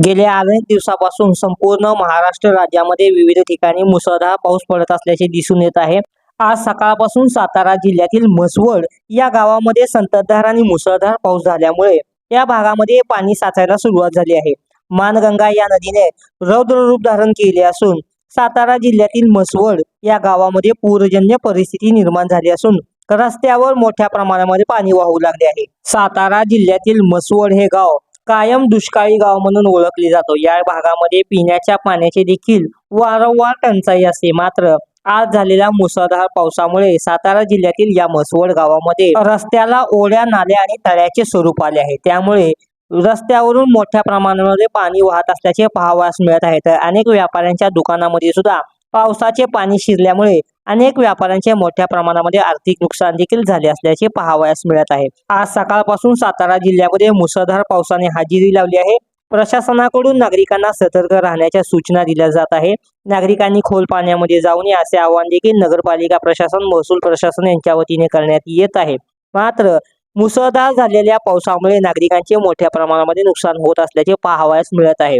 गेल्या अनेक दिवसापासून संपूर्ण महाराष्ट्र राज्यामध्ये विविध ठिकाणी मुसळधार पाऊस पडत असल्याचे दिसून येत आहे. आज सकाळपासून सातारा जिल्ह्यातील म्हसवड या गावामध्ये संततधार आणि मुसळधार पाऊस झाल्यामुळे या भागामध्ये पाणी साचायला सुरुवात झाली आहे. मानगंगा या नदीने रौद्र रूप धारण केले असून सातारा जिल्ह्यातील म्हसवड या गावामध्ये पूरजन्य परिस्थिती निर्माण झाली असून रस्त्यावर मोठ्या प्रमाणामध्ये पाणी वाहू लागले आहे. सातारा जिल्ह्यातील म्हसवड हे गाव कायम दुष्काळी गाव म्हणून ओळखले जातो. या भागामध्ये पिण्याच्या पाण्याचे देखील वारंवार टंचाई असते. मात्र आज झालेल्या मुसळधार पावसामुळे सातारा जिल्ह्यातील या म्हसवड गावामध्ये रस्त्याला ओढ्या नाल्या आणि तळ्याचे स्वरूप आले आहे. त्यामुळे रस्त्यावरून मोठ्या प्रमाणामध्ये पाणी वाहत असल्याचे पाहावयास मिळत आहे. तर अनेक व्यापाऱ्यांच्या दुकानामध्ये सुद्धा पावसाचे पाणी शिरल्यामुळे अनेक व्यापाऱ्यांचे मोठ्या प्रमाणामध्ये आर्थिक नुकसान देखील झाले असल्याचे पाहावयास मिळत आहे. आज सकाळपासून सातारा जिल्ह्यामध्ये मुसळधार पावसाने हजेरी लावली आहे. प्रशासनाकडून नागरिकांना सतर्क राहण्याच्या सूचना दिल्या जात आहे. नागरिकांनी खोल पाण्यामध्ये जाऊ नये असे आवाहन देखील नगरपालिका प्रशासन महसूल प्रशासन यांच्या वतीने करण्यात येत आहे. मात्र मुसळधार झालेल्या पावसामुळे नागरिकांचे मोठ्या प्रमाणामध्ये नुकसान होत असल्याचे पाहावयास मिळत आहे.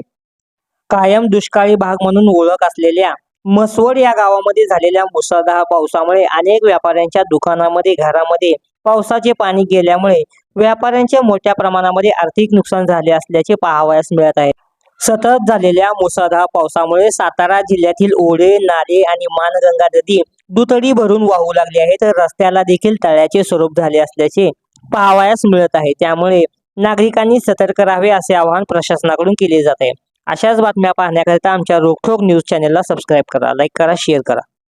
कायम दुष्काळी भाग म्हणून ओळख असलेल्या मसवड या गावामध्ये झालेल्या मुसळधार पावसामुळे अनेक व्यापाऱ्यांच्या दुकानामध्ये घरामध्ये पावसाचे पाणी गेल्यामुळे व्यापाऱ्यांच्या मोठ्या प्रमाणामध्ये आर्थिक नुकसान झाले असल्याचे पाहावयास मिळत आहे. सतत झालेल्या मुसळधार पावसामुळे सातारा जिल्ह्यातील ओढे नाले आणि मानगंगा नदी दुतडी भरून वाहू लागली आहे. तर रस्त्याला देखील तळ्याचे स्वरूप झाले असल्याचे पाहावयास मिळत आहे. त्यामुळे नागरिकांनी सतर्क राहावे असे आवाहन प्रशासनाकडून केले जात आहे. अशाच बातम्या पाहण्याकरिता आमच्या रोखोक न्यूज चॅनलला सबस्क्राईब करा लाईक करा शेअर करा.